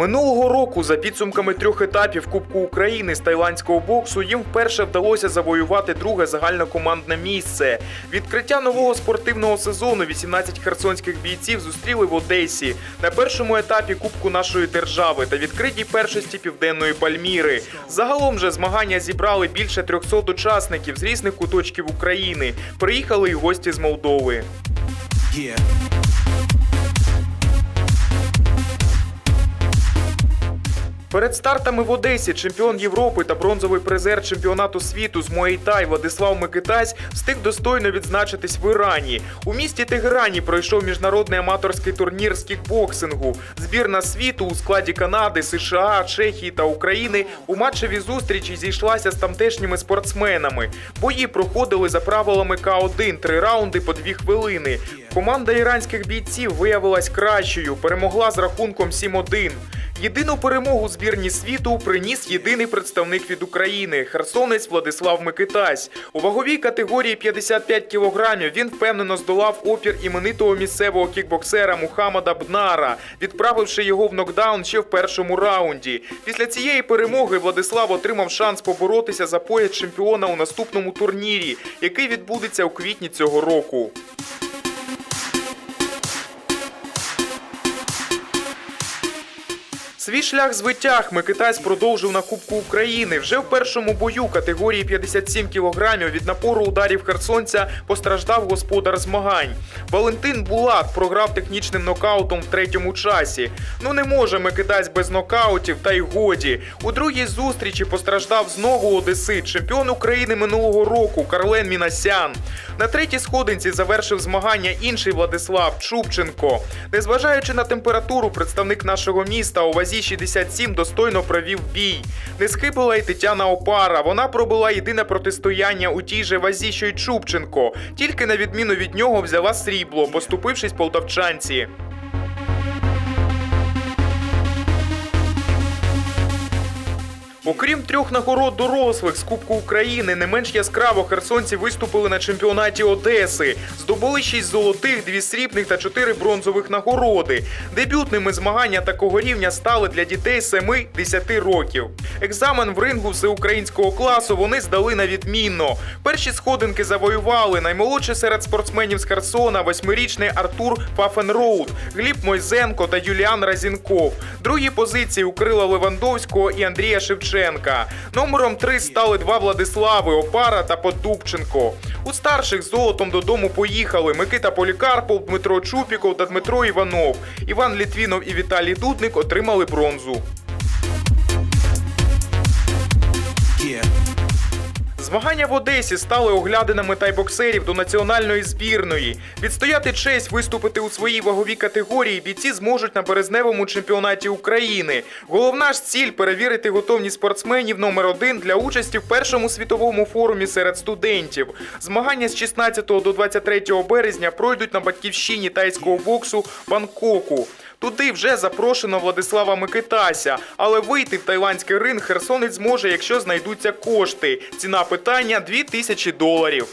Минулого року, за підсумками трьох етапів Кубку України з тайландського боксу, їм вперше вдалося завоювати друге загальнокомандне місце. Відкриття нового спортивного сезону 18 херсонських бійців зустріли в Одесі на першому етапі Кубку нашої держави та відкритій першості південної Пальміри. Загалом же змагання зібрали більше 300 учасників з різних куточків України. Приїхали й гості з Молдови. Yeah. Перед стартами в Одесі чемпіон Європи та бронзовий призер чемпіонату світу з Муейтай Владислав Микитась встиг достойно відзначитись в Ірані. У місті Тегерані пройшов міжнародний аматорський турнір з кікбоксингу. Збірна світу у складі Канади, США, Чехії та України у матчевій зустрічі зійшлася з тамтешніми спортсменами. Бої проходили за правилами К1 три раунди по дві хвилини. Команда іранських бійців виявилась кращою, перемогла з рахунком 7-1. Єдину перемогу збірні світу приніс єдиний представник від України херсонець Владислав Микитась. У ваговій категорії 55 кілограмів він впевнено здолав опір іменитого місцевого кікбоксера Мухаммада Бнара, відправивши його в нокдаун ще в першому раунді. Після цієї перемоги Владислав отримав шанс поборотися за пояс чемпіона у наступному турнірі, який відбудеться у квітні цього року. Свій шлях з витяг Микитась продовжив на Кубку України. Вже в першому бою категорії 57 кілограмів від напору ударів херсонця постраждав господар змагань. Валентин Булат програв технічним нокаутом в третьому часі. Ну не може Микитась без нокаутів, та й годі. У другій зустрічі постраждав знову Одесит, чемпіон України минулого року Карлен Мінасян. На третій сходинці завершив змагання інший Владислав Чупченко. Незважаючи на температуру, представник нашого міста у вазі 67 достойно провів бій. Не схибила й Тетяна Опара. Вона пробула єдине протистояння у тій же вазі, що й Чупченко. Тільки на відміну від нього взяла срібло, поступившись полтавчанці. Окрім трьох нагород дорослих з Кубку України, не менш яскраво херсонці виступили на чемпіонаті Одеси. Здобули шість золотих, дві срібних та чотири бронзових нагороди. Дебютними змагання такого рівня стали для дітей 7-10 років. Екзамен в рингу всеукраїнського класу вони здали на відмінно. Перші сходинки завоювали наймолодший серед спортсменів з Херсона, восьмирічний Артур Фафенроуд, Гліб Мойзенко та Юліан Разінков. Другі позиції у Крила Левандовського і Андрія Шевченка. Номером три стали два Владислави Опара та Подубченко. У старших золотом додому поїхали Микита Полікарпов, Дмитро Чупіков та Дмитро Іванов. Іван Літвінов і Віталій Дудник отримали бронзу. Змагання в Одесі стали оглядинами тайбоксерів до національної збірної. Відстояти честь виступити у своїй ваговій категорії бійці зможуть на березневому чемпіонаті України. Головна ж ціль перевірити готовність спортсменів номер один для участі в першому світовому форумі серед студентів. Змагання з 16 до 23 березня пройдуть на батьківщині тайського боксу Бангкоку. Туди вже запрошено Владислава Микитася, але вийти в тайландський ринг херсонець зможе, якщо знайдуться кошти. Ціна питання 2000 доларів.